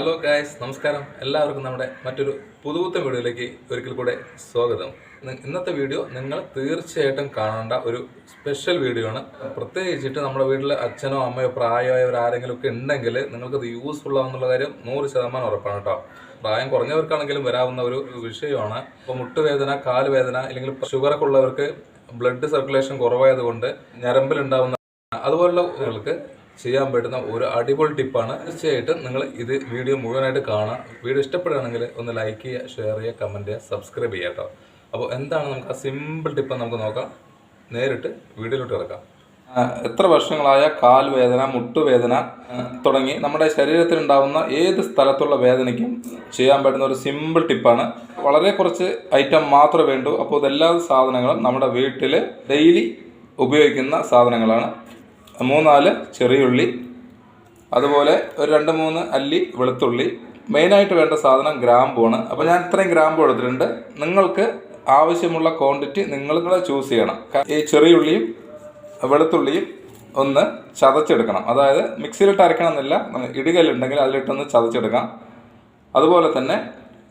Hello guys നമസ്കാരം. എല്ലാവർക്കും നമ്മുടെ മറ്റൊരു പുതുപുത്തൻ വീഡിയോയിലേക്ക് ഒരിക്കൽ കൂടെ സ്വാഗതം. ഇന്നത്തെ വീഡിയോ നിങ്ങൾ തീർച്ചയായിട്ടും കാണേണ്ട ഒരു സ്പെഷ്യൽ വീഡിയോ ആണ്. പ്രത്യേകിച്ചിട്ട് നമ്മുടെ വീട്ടിൽ അച്ഛനോ അമ്മയോ പ്രായമായവർ ആരെങ്കിലും ഒക്കെ ഉണ്ടെങ്കിൽ നിങ്ങൾക്കത് യൂസ്ഫുൾ ആവുന്നുള്ള കാര്യം നൂറ് ശതമാനം ഉറപ്പാണ് കേട്ടോ. പ്രായം കുറഞ്ഞവർക്കാണെങ്കിലും വരാവുന്ന ഒരു വിഷയമാണ്. ഇപ്പോൾ മുട്ടുവേദന കാലുവേദന അല്ലെങ്കിൽ ഷുഗറൊക്കെ ഉള്ളവർക്ക് ബ്ലഡ് സർക്കുലേഷൻ കുറവായതുകൊണ്ട് ഞരമ്പിലുണ്ടാവുന്ന അതുപോലുള്ളവർക്ക് ചെയ്യാൻ പറ്റുന്ന ഒരു അടിപൊളി ടിപ്പാണ്. തീർച്ചയായിട്ടും നിങ്ങൾ ഇത് വീഡിയോ മുഴുവനായിട്ട് കാണാം. വീഡിയോ ഇഷ്ടപ്പെടുകയാണെങ്കിൽ ഒന്ന് ലൈക്ക് ചെയ്യുക ഷെയർ ചെയ്യുക കമന്റ് ചെയ്യുക സബ്സ്ക്രൈബ് ചെയ്യുക കേട്ടോ. അപ്പോൾ എന്താണ് നമുക്ക് ആ സിമ്പിൾ ടിപ്പ് നമുക്ക് നോക്കാം. നേരിട്ട് വീഡിയോയിലോട്ട് കിടക്കാം. എത്ര വർഷങ്ങളായ കാൽവേദന മുട്ടുവേദന തുടങ്ങി നമ്മുടെ ശരീരത്തിൽ ഉണ്ടാകുന്ന ഏത് സ്ഥലത്തുള്ള വേദനയ്ക്കും ചെയ്യാൻ പറ്റുന്ന ഒരു സിമ്പിൾ ടിപ്പാണ് വളരെ കുറച്ച് ഐറ്റം മാത്രമേ വേണ്ടൂ. അപ്പോൾ ഇതെല്ലാ സാധനങ്ങളും നമ്മുടെ വീട്ടിൽ ഡെയിലി ഉപയോഗിക്കുന്ന സാധനങ്ങളാണ്. മൂന്നാൽ ചെറിയുള്ളി അതുപോലെ ഒരു രണ്ട് മൂന്ന് അല്ലി വെളുത്തുള്ളി. മെയിനായിട്ട് വേണ്ട സാധനം ഗ്രാമ്പുമാണ് അപ്പോൾ ഞാൻ ഇത്രയും ഗ്രാമ്പു എടുത്തിട്ടുണ്ട്. നിങ്ങൾക്ക് ആവശ്യമുള്ള ക്വാണ്ടിറ്റി നിങ്ങൾ ചൂസ് ചെയ്യണം. ഈ ചെറിയുള്ളിയും വെളുത്തുള്ളിയും ഒന്ന് ചതച്ചെടുക്കണം. അതായത് മിക്സിയിലിട്ട് അരക്കണം എന്നില്ല ഇടുകല്ലുണ്ടെങ്കിൽ അതിലിട്ടൊന്ന് ചതച്ചെടുക്കാം. അതുപോലെ തന്നെ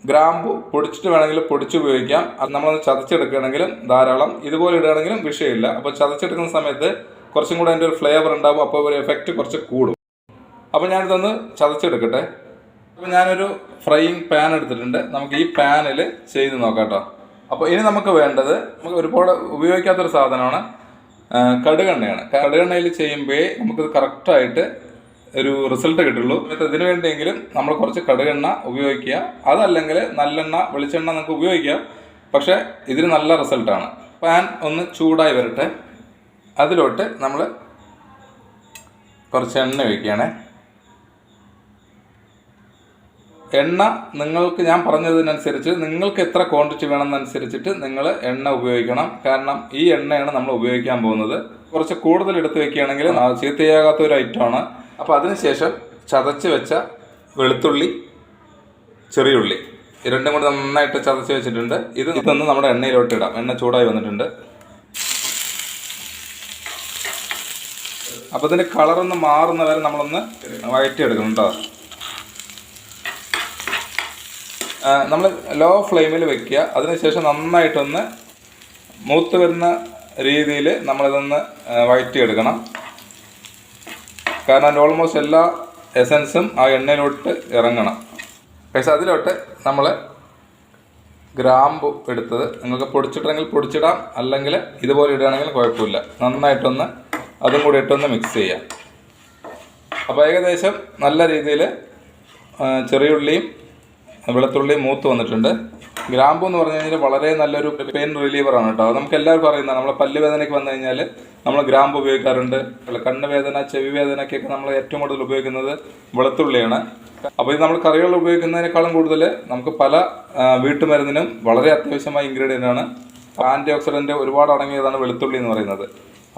ഗ്രാമ്പു പൊടിച്ചിട്ട് വേണമെങ്കിൽ പൊടിച്ച് ഉപയോഗിക്കാം. അത് നമ്മളൊന്ന് ചതച്ചെടുക്കുകയാണെങ്കിലും ധാരാളം. ഇതുപോലെ ഇടുകയാണെങ്കിലും വിഷയമില്ല. അപ്പോൾ ചതച്ചെടുക്കുന്ന സമയത്ത് കുറച്ചും കൂടെ അതിന്റെ ഒരു ഫ്ലേവർ ഉണ്ടാവും അപ്പോൾ ഒരു എഫക്റ്റ് കുറച്ച് കൂടും. അപ്പോൾ ഞാനിതൊന്ന് ചതച്ചെടുക്കട്ടെ. അപ്പോൾ ഞാനൊരു ഫ്രൈയിങ് പാൻ എടുത്തിട്ടുണ്ട്. നമുക്ക് ഈ പാനിൽ ചെയ്ത് നോക്കാം കേട്ടോ. അപ്പോൾ ഇനി നമുക്ക് വേണ്ടത് നമുക്ക് ഒരുപാട് ഉപയോഗിക്കാത്തൊരു സാധനമാണ് കടുകെണ്ണയാണ്. കടുകെണ്ണയിൽ ചെയ്യുമ്പോൾ നമുക്കിത് കറക്റ്റായിട്ട് ഒരു റിസൾട്ട് കിട്ടുള്ളൂ. ഇതിനു വേണ്ടിയെങ്കിലും നമ്മൾ കുറച്ച് കടുകെണ്ണ ഉപയോഗിക്കുക. അതല്ലെങ്കിൽ നല്ലെണ്ണ വെളിച്ചെണ്ണ നമുക്ക് ഉപയോഗിക്കാം. പക്ഷേ ഇതിന് നല്ല റിസൾട്ടാണ് പാൻ ഒന്ന് ചൂടായി വരട്ടെ. അതിലോട്ട് നമ്മൾ കുറച്ച് എണ്ണ ഒഴിക്കുകയാണേ. എണ്ണ നിങ്ങൾക്ക് ഞാൻ പറഞ്ഞതിനനുസരിച്ച് നിങ്ങൾക്ക് എത്ര ക്വാണ്ടിറ്റി വേണമെന്നനുസരിച്ചിട്ട് നിങ്ങൾ എണ്ണ ഉപയോഗിക്കണം. കാരണം ഈ എണ്ണയാണ് നമ്മൾ ഉപയോഗിക്കാൻ പോകുന്നത്. കുറച്ച് കൂടുതൽ എടുത്ത് വെക്കുകയാണെങ്കിൽ ചീത്തയാകാത്ത ഒരു ഐറ്റമാണ് അപ്പോൾ അതിനുശേഷം ചതച്ച് വെച്ച വെളുത്തുള്ളി ചെറിയുള്ളി രണ്ടും കൂടി നന്നായിട്ട് ചതച്ച് വെച്ചിട്ടുണ്ട്. ഇത് ഇതൊന്ന് നമ്മുടെ എണ്ണയിലോട്ട് ഇടാം. എണ്ണ ചൂടായി വന്നിട്ടുണ്ട്. അപ്പോൾ ഇതിന്റെ കളറൊന്ന് മാറുന്ന വരെ നമ്മളൊന്ന് വയറ്റി എടുക്കണം കേട്ടോ നമ്മൾ ലോ ഫ്ലെയിമിൽ വെക്കുക. അതിനുശേഷം നന്നായിട്ടൊന്ന് മൂത്ത് വരുന്ന രീതിയിൽ നമ്മളിതൊന്ന് വയറ്റി എടുക്കണം കാരണം അതിന്റെ ഓൾമോസ്റ്റ് എല്ലാ എസൻസും ആ എണ്ണയിലോട്ട് ഇറങ്ങണം. പക്ഷെ അതിലോട്ട് നമ്മൾ ഗ്രാമ്പു എടുത്തത്. നിങ്ങൾക്ക് പൊടിച്ചിട്ടുണ്ടെങ്കിൽ പൊടിച്ചിടാം. അല്ലെങ്കിൽ ഇതുപോലെ ഇടുകയാണെങ്കിൽ കുഴപ്പമില്ല. നന്നായിട്ടൊന്ന് അതും കൂടി ഇട്ടൊന്ന് മിക്സ് ചെയ്യാം. അപ്പോൾ ഏകദേശം നല്ല രീതിയിൽ ചെറിയുള്ളിയും വെളുത്തുള്ളിയും മൂത്ത് വന്നിട്ടുണ്ട്. ഗ്രാമ്പു എന്ന് പറഞ്ഞു കഴിഞ്ഞാൽ വളരെ നല്ലൊരു പെയിൻ റിലീവറാണ് കേട്ടോ. നമുക്ക് എല്ലാവർക്കും അറിയുന്നതാണ് നമ്മളെ പല്ലുവേദനയ്ക്ക് വന്നു കഴിഞ്ഞാൽ നമ്മൾ ഗ്രാമ്പ് ഉപയോഗിക്കാറുണ്ട്. കണ്ണ് വേദന ചെവി വേദനയ്ക്കൊക്കെ നമ്മൾ ഏറ്റവും കൂടുതൽ ഉപയോഗിക്കുന്നത് വെളുത്തുള്ളിയാണ്. അപ്പോൾ ഇത് നമ്മൾ കറികൾ ഉപയോഗിക്കുന്നതിനേക്കാളും കൂടുതൽ നമുക്ക് പല വീട്ടുമരുന്നിനും വളരെ അത്യാവശ്യമായ ഇൻഗ്രീഡിയന്റ് ആണ്. ആന്റി ഓക്സിഡന്റ് ഒരുപാട് അടങ്ങിയതാണ് വെളുത്തുള്ളി എന്ന് പറയുന്നത്.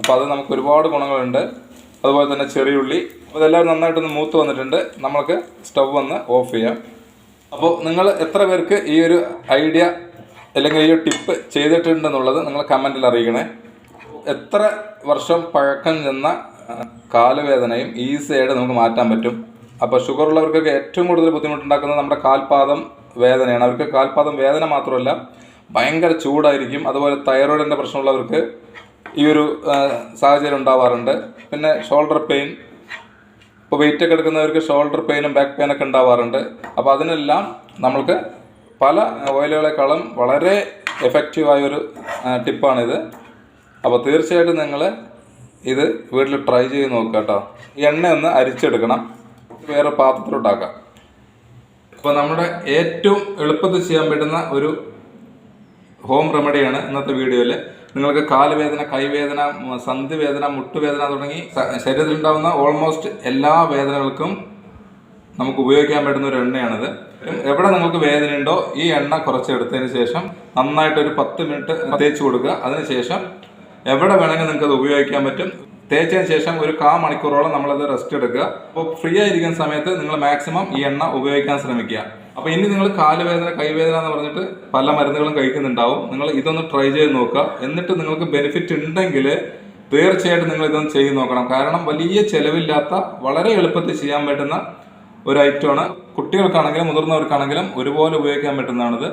അപ്പോൾ അത് നമുക്ക് ഒരുപാട് ഗുണങ്ങളുണ്ട്. അതുപോലെ തന്നെ ചെറിയുള്ളി അതെല്ലാം നന്നായിട്ടൊന്ന് മൂത്ത് വന്നിട്ടുണ്ട്. നമുക്ക് സ്റ്റവ് ഒന്ന് ഓഫ് ചെയ്യാം. അപ്പോൾ നിങ്ങൾ എത്ര പേർക്ക് ഈ ഒരു ഐഡിയ അല്ലെങ്കിൽ ഈ ഒരു ടിപ്പ് ചെയ്തിട്ടുണ്ടെന്നുള്ളത് നിങ്ങൾ കമന്റിൽ അറിയിക്കണേ. എത്ര വർഷം പഴക്കം ചെന്ന കാലുവേദനയും ഈസി ആയിട്ട് നമുക്ക് മാറ്റാൻ പറ്റും. അപ്പോൾ ഷുഗർ ഉള്ളവർക്കൊക്കെ ഏറ്റവും കൂടുതൽ ബുദ്ധിമുട്ടുണ്ടാക്കുന്നത് നമ്മുടെ കാൽപാദം വേദനയാണ്. അവർക്ക് കാൽപാദം വേദന മാത്രമല്ല ഭയങ്കര ചൂടായിരിക്കും. അതുപോലെ തൈറോയിഡിന്റെ പ്രശ്നമുള്ളവർക്ക് ഈ ഒരു സാഹചര്യം ഉണ്ടാവാറുണ്ട്. പിന്നെ ഷോൾഡർ പെയിൻ ഇപ്പോൾ വെയിറ്റ് ഒക്കെ എടുക്കുന്നവർക്ക് ഷോൾഡർ പെയിനും ബാക്ക് പെയിനൊക്കെ ഉണ്ടാവാറുണ്ട്. അപ്പോൾ അതിനെല്ലാം നമ്മൾക്ക് പല ഓയിലുകളെക്കാളും വളരെ എഫക്റ്റീവായ ഒരു ടിപ്പാണിത്. അപ്പോൾ തീർച്ചയായിട്ടും നിങ്ങൾ ഇത് വീട്ടിൽ ട്രൈ ചെയ്ത് നോക്കുക കേട്ടോ. എണ്ണ ഒന്ന് അരിച്ചെടുക്കണം. വേറെ പാത്രത്തിലോട്ടാക്കാം. അപ്പോൾ നമ്മുടെ ഏറ്റവും എളുപ്പത്തിൽ ചെയ്യാൻ പറ്റുന്ന ഒരു ഹോം റെമഡിയാണ് ഇന്നത്തെ വീഡിയോയിൽ നിങ്ങൾക്ക് കാലുവേദന കൈവേദന സന്ധിവേദന മുട്ടുവേദന തുടങ്ങി ശരീരത്തിലുണ്ടാകുന്ന ഓൾമോസ്റ്റ് എല്ലാ വേദനകൾക്കും നമുക്ക് ഉപയോഗിക്കാൻ പറ്റുന്ന ഒരു എണ്ണയാണിത്. എവിടെ നിങ്ങൾക്ക് വേദന ഉണ്ടോ ഈ എണ്ണ കുറച്ച് എടുത്തതിന് ശേഷം നന്നായിട്ട് ഒരു പത്ത് മിനിറ്റ് തേച്ച് കൊടുക്കുക. അതിനുശേഷം എവിടെ വേണമെങ്കിൽ നിങ്ങൾക്ക് അത് ഉപയോഗിക്കാൻ പറ്റും. തേച്ചതിന് ശേഷം ഒരു കാ മണിക്കൂറോളം നമ്മളത് റെസ്റ്റ് എടുക്കുക. അപ്പോൾ ഫ്രീ ആയിരിക്കുന്ന സമയത്ത് നിങ്ങൾ മാക്സിമം ഈ എണ്ണ ഉപയോഗിക്കാൻ ശ്രമിക്കുക. അപ്പോൾ ഇനി നിങ്ങൾ കാലുവേദന കൈവേദന എന്ന് പറഞ്ഞിട്ട് പല മരുന്നുകളും കഴിക്കുന്നുണ്ടാവും. നിങ്ങൾ ഇതൊന്ന് ട്രൈ ചെയ്ത് നോക്കുക. എന്നിട്ട് നിങ്ങൾക്ക് ബെനിഫിറ്റ് ഉണ്ടെങ്കിൽ തീർച്ചയായിട്ടും നിങ്ങൾ ഇതൊന്ന് ചെയ്ത് നോക്കണം. കാരണം വലിയ ചെലവില്ലാത്ത വളരെ എളുപ്പത്തിൽ ചെയ്യാൻ പറ്റുന്ന ഒരു ഐറ്റമാണ് കുട്ടികൾക്കാണെങ്കിലും മുതിർന്നവർക്കാണെങ്കിലും ഒരുപോലെ ഉപയോഗിക്കാൻ പറ്റുന്നതാണിത്.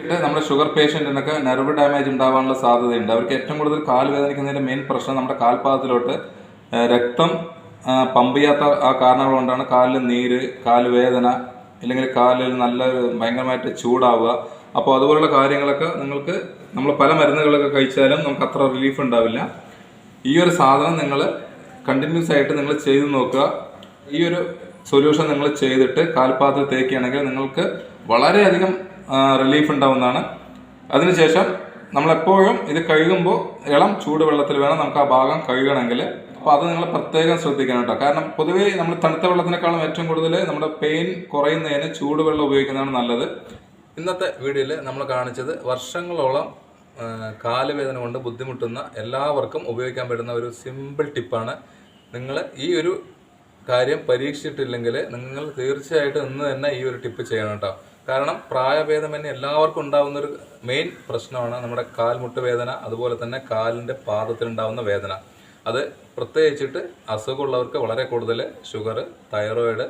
ഇത് നമ്മുടെ ഷുഗർ പേഷ്യന്റിനൊക്കെ നെർവ് ഡാമേജ് ഉണ്ടാവാനുള്ള സാധ്യതയുണ്ട്. അവർക്ക് ഏറ്റവും കൂടുതൽ കാൽ വേദനിക്കുന്നതിന്റെ മെയിൻ പ്രശ്നം നമ്മുടെ കാൽപാദത്തിലോട്ട് രക്തം പമ്പ് ചെയ്യാത്ത ആ കാരണങ്ങൾ കൊണ്ടാണ് കാലിൽ നീര് കാൽ വേദന ഇല്ലെങ്കിൽ കാലിൽ നല്ല ഭയങ്കരമായിട്ട് ചൂടാവുക. അപ്പോൾ അതുപോലുള്ള കാര്യങ്ങളൊക്കെ നിങ്ങൾക്ക് നമ്മൾ പല മരുന്നുകളൊക്കെ കഴിച്ചാലും നമുക്ക് അത്ര റിലീഫ് ഉണ്ടാവില്ല. ഈ ഒരു സാധനം നിങ്ങൾ കണ്ടിന്യൂസ് ആയിട്ട് നിങ്ങൾ ചെയ്തു നോക്കുക. ഈ ഒരു സൊല്യൂഷൻ നിങ്ങൾ ചെയ്തിട്ട് കാൽപാദത്തിൽ തേക്കുകയാണെങ്കിൽ നിങ്ങൾക്ക് വളരെയധികം റിലീഫ് ഉണ്ടാവുന്നതാണ്. അതിനുശേഷം നമ്മളെപ്പോഴും ഇത് കഴുകുമ്പോൾ ഇളം ചൂടുവെള്ളത്തിൽ വേണം നമുക്ക് ആ ഭാഗം കഴുകണമെങ്കിൽ. അപ്പോൾ അത് നിങ്ങൾ പ്രത്യേകം ശ്രദ്ധിക്കണം കേട്ടോ. കാരണം പൊതുവേ നമ്മൾ തണുത്ത വെള്ളത്തിനേക്കാളും ഏറ്റവും കൂടുതൽ നമ്മുടെ പെയിൻ കുറയുന്നതിന് ചൂടുവെള്ളം ഉപയോഗിക്കുന്നതാണ് നല്ലത്. ഇന്നത്തെ വീഡിയോയിൽ നമ്മൾ കാണിച്ചത് വർഷങ്ങളോളം കാലുവേദന കൊണ്ട് ബുദ്ധിമുട്ടുന്ന എല്ലാവർക്കും ഉപയോഗിക്കാൻ പറ്റുന്ന ഒരു സിമ്പിൾ ടിപ്പാണ് നിങ്ങൾ ഈ ഒരു കാര്യം പരീക്ഷിച്ചിട്ടില്ലെങ്കിൽ നിങ്ങൾ തീർച്ചയായിട്ടും ഇന്ന് തന്നെ ഈ ഒരു ടിപ്പ് ചെയ്യണം കേട്ടോ. കാരണം പ്രായഭേദം പ്രായഭേദമന്യേ എല്ലാവർക്കും ഉണ്ടാകുന്ന ഒരു മെയിൻ പ്രശ്നമാണ് നമ്മുടെ കാൽമുട്ട് വേദന അതുപോലെ തന്നെ കാലിന്റെ പാദത്തിലുണ്ടാകുന്ന വേദന. അത് പ്രത്യേകിച്ചിട്ട് അസുഖമുള്ളവർക്ക് വളരെ കൂടുതൽ ഷുഗർ തൈറോയിഡ്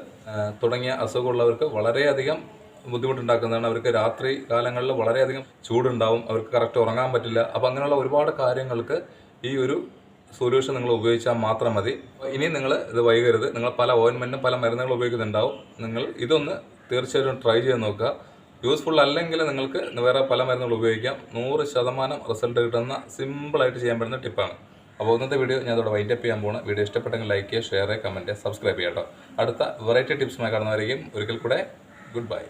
തുടങ്ങിയ അസുഖമുള്ളവർക്ക് വളരെയധികം ബുദ്ധിമുട്ടുണ്ടാക്കുന്നതാണ്. അവർക്ക് രാത്രി കാലങ്ങളിൽ വളരെയധികം ചൂടുണ്ടാവും അവർക്ക് കറക്റ്റ് ഉറങ്ങാൻ പറ്റില്ല. അപ്പം അങ്ങനെയുള്ള ഒരുപാട് കാര്യങ്ങൾക്ക് ഈ ഒരു സൊല്യൂഷൻ നിങ്ങൾ ഉപയോഗിച്ചാൽ മാത്രം മതി. ഇനി നിങ്ങൾ ഇത് വൈകരുത്. നിങ്ങൾ പല ഓയിൻമെന്റും പല മരുന്നുകളും ഉപയോഗിക്കുന്നുണ്ടാവും. നിങ്ങൾ ഇതൊന്ന് തീർച്ചയായിട്ടും ട്രൈ ചെയ്ത് നോക്കുക. യൂസ്ഫുൾ അല്ലെങ്കിൽ നിങ്ങൾക്ക് വേറെ പല മരുന്നുകൾ ഉപയോഗിക്കാം. നൂറ് ശതമാനം റിസൾട്ട് കിട്ടുന്ന സിമ്പിളായിട്ട് ചെയ്യാൻ പറ്റുന്ന ടിപ്പാണ് അപ്പോൾ ഇന്നത്തെ വീഡിയോ ഞാൻ അതോടെ വൈൻഡ് അപ്പ് ചെയ്യാൻ പോകുന്നത് വീഡിയോ ഇഷ്ടപ്പെട്ടെങ്കിൽ ലൈക്ക് ചെയ്യുക ഷെയർ ചെയ്യുക കമന്റ് സബ്സ്ക്രൈബ് ചെയ്യാം കേട്ടോ. അടുത്ത വെറൈറ്റി ടിപ്സുമായി കാണുന്നവരെയും ഒരിക്കൽ കൂടെ ഗുഡ് ബൈ